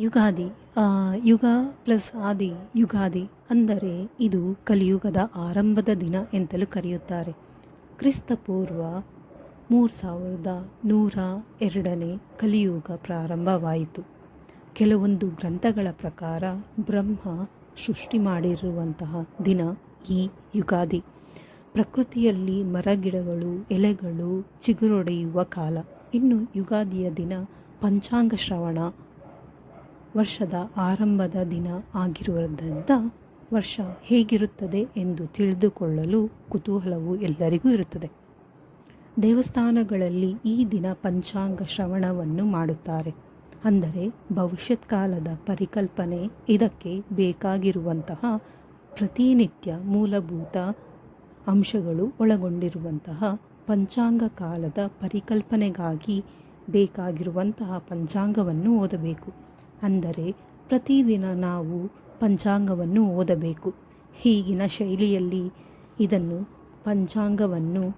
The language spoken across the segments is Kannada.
ಯುಗಾದಿ ಯುಗ ಪ್ಲಸ್ ಆದಿ, ಯುಗಾದಿ ಅಂದರೆ ಇದು ಕಲಿಯುಗದ ಆರಂಭದ ದಿನ ಎಂತಲೂ ಕರೆಯುತ್ತಾರೆ. ಕ್ರಿಸ್ತ ಪೂರ್ವ ಮೂರು ಸಾವಿರದ ನೂರ ಎರಡನೇ ಕಲಿಯುಗ ಪ್ರಾರಂಭವಾಯಿತು. ಕೆಲವೊಂದು ಗ್ರಂಥಗಳ ಪ್ರಕಾರ ಬ್ರಹ್ಮ ಸೃಷ್ಟಿ ಮಾಡಿರುವಂತಹ ದಿನ ಈ ಯುಗಾದಿ. ಪ್ರಕೃತಿಯಲ್ಲಿ ಮರಗಿಡಗಳು, ಎಲೆಗಳು ಚಿಗುರೊಡೆಯುವ ಕಾಲ. ಇನ್ನು ಯುಗಾದಿಯ ದಿನ ಪಂಚಾಂಗ ಶ್ರವಣ ವರ್ಷದ ಆರಂಭದ ದಿನ ಆಗಿರುವುದರಿಂದ ವರ್ಷ ಹೇಗಿರುತ್ತದೆ ಎಂದು ತಿಳಿದುಕೊಳ್ಳಲು ಕುತೂಹಲವು ಎಲ್ಲರಿಗೂ ಇರುತ್ತದೆ. ದೇವಸ್ಥಾನಗಳಲ್ಲಿ ಈ ದಿನ ಪಂಚಾಂಗ ಶ್ರವಣವನ್ನು ಮಾಡುತ್ತಾರೆ. ಅಂದರೆ ಭವಿಷ್ಯತ್ ಕಾಲದ ಪರಿಕಲ್ಪನೆ ಇದಕ್ಕೆ ಬೇಕಾಗಿರುವಂತಹ ಪ್ರತಿನಿತ್ಯ ಮೂಲಭೂತ ಅಂಶಗಳು ಒಳಗೊಂಡಿರುವಂತಹ ಪಂಚಾಂಗ ಕಾಲದ ಪರಿಕಲ್ಪನೆಗಾಗಿ ಬೇಕಾಗಿರುವಂತಹ ಪಂಚಾಂಗವನ್ನು ಓದಬೇಕು. ಅಂದರೆ ಪ್ರತಿದಿನ ನಾವು ಪಂಚಾಂಗವನ್ನು ಓದಬೇಕು. ಈಗಿನ ಶೈಲಿಯಲ್ಲಿ ಇದನ್ನು ಪಂಚಾಂಗವನ್ನು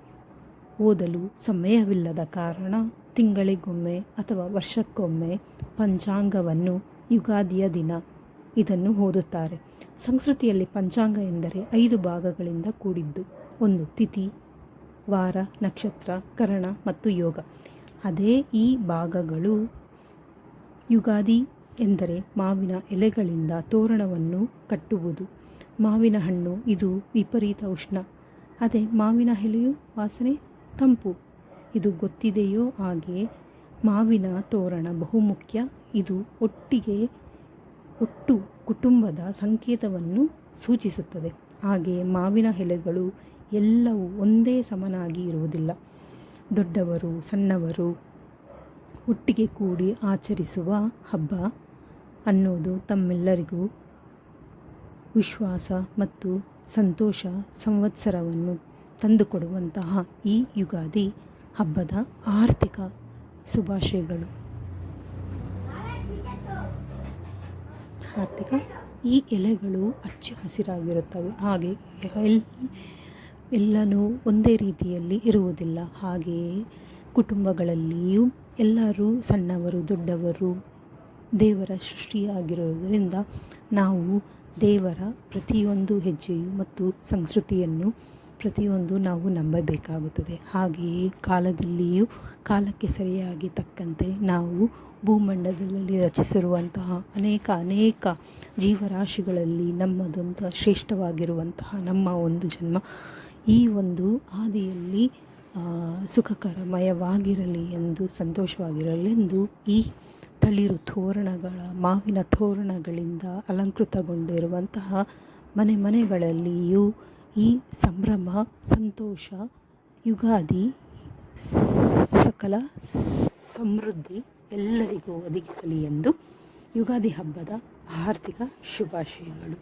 ಓದಲು ಸಮಯವಿಲ್ಲದ ಕಾರಣ ತಿಂಗಳಿಗೊಮ್ಮೆ ಅಥವಾ ವರ್ಷಕ್ಕೊಮ್ಮೆ ಪಂಚಾಂಗವನ್ನು ಯುಗಾದಿಯ ದಿನ ಇದನ್ನು ಓದುತ್ತಾರೆ. ಸಂಸ್ಕೃತಿಯಲ್ಲಿ ಪಂಚಾಂಗ ಎಂದರೆ ಐದು ಭಾಗಗಳಿಂದ ಕೂಡಿದ್ದು. ಒಂದು ತಿಥಿ, ವಾರ, ನಕ್ಷತ್ರ, ಕರಣ ಮತ್ತು ಯೋಗ. ಅದೇ ಈ ಭಾಗಗಳು ಯುಗಾದಿ ಎಂದರೆ ಮಾವಿನ ಎಲೆಗಳಿಂದ ತೋರಣವನ್ನು ಕಟ್ಟುವುದು. ಮಾವಿನ ಹಣ್ಣು, ಇದು ವಿಪರೀತ ಉಷ್ಣ. ಅದೇ ಮಾವಿನ ಎಲೆಯು ವಾಸನೆ? ತಂಪು. ಇದು ಗೊತ್ತಿದೆಯೋ ಹಾಗೆ ಮಾವಿನ ತೋರಣ ಬಹುಮುಖ್ಯ ಇದು ಒಟ್ಟಿಗೆ ಒಟ್ಟು ಕುಟುಂಬದ ಸಂಕೇತವನ್ನು ಸೂಚಿಸುತ್ತದೆ. ಹಾಗೆ ಮಾವಿನ ಎಲೆಗಳು ಎಲ್ಲವೂ ಒಂದೇ ಸಮನಾಗಿ ಇರುವುದಿಲ್ಲ. ದೊಡ್ಡವರು, ಸಣ್ಣವರು ಒಟ್ಟಿಗೆ ಕೂಡಿ ಆಚರಿಸುವ ಹಬ್ಬ ಅನ್ನೋದು ತಮ್ಮೆಲ್ಲರಿಗೂ ವಿಶ್ವಾಸ ಮತ್ತು ಸಂತೋಷ ಸಂವತ್ಸರವನ್ನು ತಂದುಕೊಡುವಂತಹ ಈ ಯುಗಾದಿ ಹಬ್ಬದ ಆರ್ಥಿಕ ಶುಭಾಶಯಗಳು. ಆರ್ಥಿಕ ಈ ಎಲೆಗಳು ಹಚ್ಚ ಹಸಿರಾಗಿರುತ್ತವೆ. ಹಾಗೆ ಎಲ್, ಎಲ್ಲನೂ ಒಂದೇ ರೀತಿಯಲ್ಲಿ ಇರುವುದಿಲ್ಲ. ಹಾಗೆಯೇ ಕುಟುಂಬಗಳಲ್ಲಿಯೂ ಎಲ್ಲರೂ ಸಣ್ಣವರು, ದೊಡ್ಡವರು, ದೇವರ ಸೃಷ್ಟಿಯಾಗಿರುವುದರಿಂದ ನಾವು ದೇವರ ಪ್ರತಿಯೊಂದು ಹೆಜ್ಜೆಯು ಮತ್ತು ಸಂಸ್ಕೃತಿಯನ್ನು ಪ್ರತಿಯೊಂದು ನಾವು ನಂಬಬೇಕಾಗುತ್ತದೆ. ಹಾಗೆಯೇ ಕಾಲದಲ್ಲಿಯೂ ಕಾಲಕ್ಕೆ ಸರಿಯಾಗಿ ತಕ್ಕಂತೆ ನಾವು ಭೂಮಂಡಲದಲ್ಲಿ ರಚಿಸಿರುವಂತಹ ಅನೇಕ ಅನೇಕ ಜೀವರಾಶಿಗಳಲ್ಲಿ ನಮ್ಮದೊಂದು ಶ್ರೇಷ್ಠವಾಗಿರುವಂತಹ ನಮ್ಮ ಒಂದು ಜನ್ಮ. ಈ ಒಂದು ಹಾದಿಯಲ್ಲಿ ಸುಖಕರಮಯವಾಗಿರಲಿ ಎಂದು ಸಂತೋಷವಾಗಿರಲೆಂದು ಈ ತಳಿರು ತೋರಣಗಳ, ಮಾವಿನ ತೋರಣಗಳಿಂದ ಅಲಂಕೃತಗೊಂಡಿರುವಂತಹ ಮನೆ ಮನೆಗಳಲ್ಲಿಯೂ ಈ ಸಂಭ್ರಮ, ಸಂತೋಷ, ಯುಗಾದಿ, ಸಕಲ ಸಮೃದ್ಧಿ ಎಲ್ಲರಿಗೂ ಒದಗಿಸಲಿ ಎಂದು ಯುಗಾದಿ ಹಬ್ಬದ ಆರ್ಥಿಕ ಶುಭಾಶಯಗಳು.